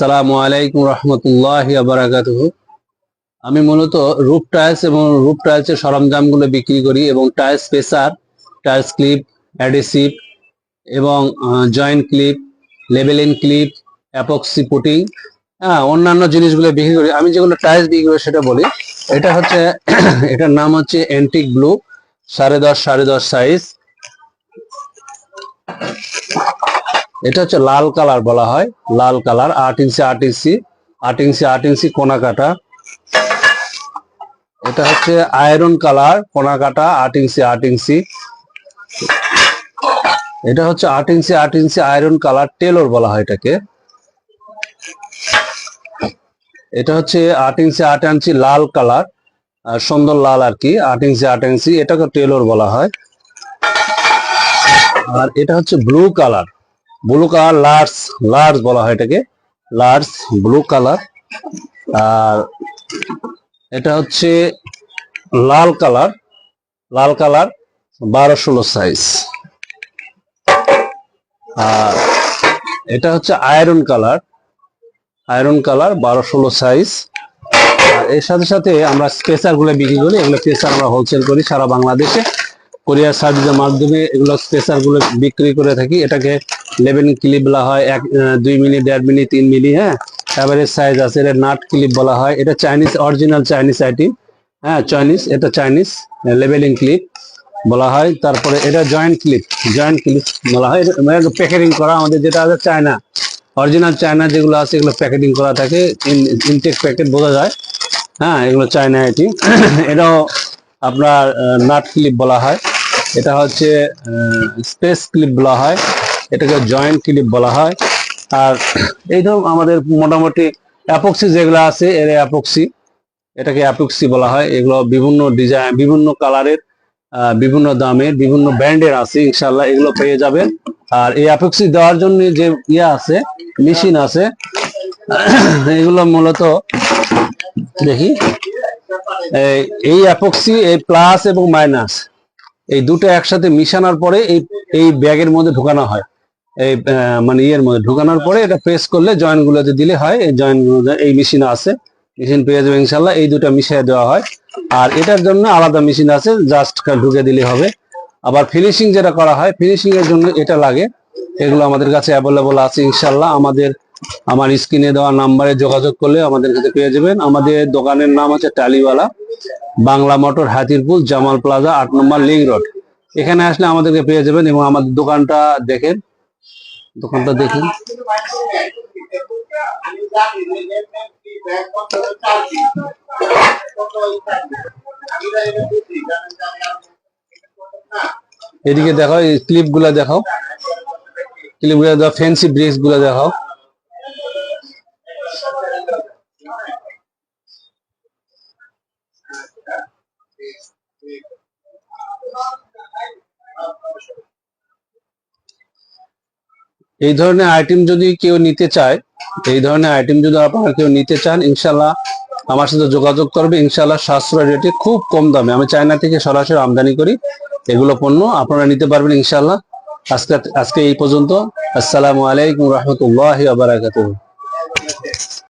আসসালামু আলাইকুম রহমতুল্লাহ বারাকাতুহু। আমি মূলত রূপ টাইলস এবং রূপ টাইলসের সরঞ্জামগুলো বিক্রি করি এবং tiles spacer tiles clip, adhesive এবং জয়েন্ট ক্লিপ লেবেলিং ক্লিপ অ্যাপক্সি পুটিং হ্যাঁ অন্যান্য জিনিসগুলো বিক্রি করি। আমি যেগুলো টাইলস বিক্রি করি সেটা বলি। এটা হচ্ছে, এটার নাম হচ্ছে অ্যান্টিক ব্লু, সাড়ে দশ সাড়ে দশ সাইজ এটা হচ্ছে লাল কালার বলা হয়, লাল কালার, আট ইঞ্চি আট ইঞ্চি আট ইঞ্চি আট ইঞ্চি কোনা কাটা। এটা হচ্ছে আয়রন কালার, কোনা কাটা, আট ইঞ্চি আট ইঞ্চি। এটা হচ্ছে আট ইঞ্চি আট ইঞ্চি আয়রন কালার, টেলর বলা হয় এটাকে। এটা হচ্ছে আট ইঞ্চি আট ইঞ্চি লাল কালার সুন্দর লাল আর কি, আট ইঞ্চি আট ইঞ্চি, এটাকে টেলর বলা হয়। আর এটা হচ্ছে blue colour. Blue colour large large বলা হয় এটাকে। লার্জ ব্লু কালার আর এটা হচ্ছে লাল কালার লাল কালার বারো ষোলো সাইজ আর এটা হচ্ছে আয়রন কালার আয়রন কালার বারো ষোলো সাইজ আর এর সাথে সাথে আমরা স্পেসারগুলো বিক্রি করি, এগুলো স্পেসার আমরা হোলসেল করি সারা বাংলাদেশে। কোরিয়ার সার্ভিসের মাধ্যমে এগুলো স্পেসারগুলো বিক্রি করে থাকি। এটাকে লেভেন ক্লিপ বলা হয়, এক দুই মিলি, দেড় মিলি, তিন মিলি হ্যাঁ? এভারেজ সাইজ আছে, এটা নাট ক্লিপ বলা হয়। এটা চাইনিজ অরিজিনাল চাইনিজ আইটেম হ্যাঁ চাইনিজ, এটা চাইনিজ লেভেলিং ক্লিপ বলা হয়। তারপরে এটা জয়েন্ট ক্লিপ জয়েন্ট ক্লিপ বলা হয়। প্যাকেটিং করা আমাদের যেটা আছে চায়না। অরিজিনাল চায়না যেগুলো আছে, এগুলো প্যাকেটিং করা থাকে। ইনটেক প্যাকেট বোঝা যায়। হ্যাঁ এগুলো চায়না আইটেম এটাও আপনার নাট ক্লিপ বলা হয়। এটা হচ্ছে স্পেস ক্লিপ বলা হয়। এটাকে জয়েন্ট ক্লিপ বলা হয়। আর এই ধরুন আমাদের মোটামুটি অ্যাপক্সি যেগুলো আছে, এর অ্যাপক্সি এটাকে অ্যাপক্সি বলা হয়। এগুলো বিভিন্ন ডিজাইন বিভিন্ন কালারের বিভিন্ন দামের, বিভিন্ন ব্র্যান্ডের আছে ইনশাল্লাহ এগুলো পেয়ে যাবেন। আর এই অ্যাপক্সি দেওয়ার জন্য যে ইয়ে আছে মেশিন আছে, এগুলো মূলত, দেখি, এই অ্যাপক্সি এই প্লাস এবং মাইনাস এই দুটো একসাথে মিশানোর পরে এই এই ব্যাগের মধ্যে ঢোকানো হয়। এই মানে ইয়ের মধ্যে ঢোকানোর পরে এটা প্রেস করলে জয়েন্ট গুলোতে দিলে হয়, এই জয়েন্ট এই মেশিন আছে। মেশিন পেয়ে যাবে ইনশাল্লাহ এই দুটো মিশিয়ে দেওয়া হয়। আর এটার জন্য আলাদা মেশিন আছে জাস্ট ঢুকে দিলে হবে। আবার ফিনিশিং যেটা করা হয় ফিনিশিং এর জন্য এটা লাগে। এগুলো আমাদের কাছে অ্যাভেলেবল আছে ইনশাল্লাহ আমাদের, আমার স্ক্রিনে দেওয়া নাম্বারে যোগাযোগ করলে আমাদের কাছে পেয়ে যাবেন। আমাদের দোকানের নাম হচ্ছে টালিওয়ালা। বাংলা মোটর হাতিরপুল, জামাল প্লাজা, আট নম্বর লিং রোড। এখানে আসলে আমাদেরকে পেয়ে যাবেন এবং আমাদের দোকানটা দেখেন। দোকানটা দেখেন। এদিকে এই ক্লিপগুলা দেখাও। ক্লিপগুলা দেখাও ফ্যান্সি ব্রিক্সগুলা দেখাও। এই ধরনের আইটেম যদি কেউ নিতে চায়, এই ধরনের আইটেম যদি আপনারা কেউ নিতে চান ইনশাল্লাহ আমার সাথে যোগাযোগ করবে। ইনশাল্লাহ সাশ্রয় রেটে খুব কম দামে। আমি চায়না থেকে সরাসরি আমদানি করি এগুলো পণ্য, আপনারা নিতে পারবেন ইনশাল্লাহ আজকে আজকে এই পর্যন্ত। আসসালামু আলাইকুম রহমতুল্লাহ বারাকাতুহ।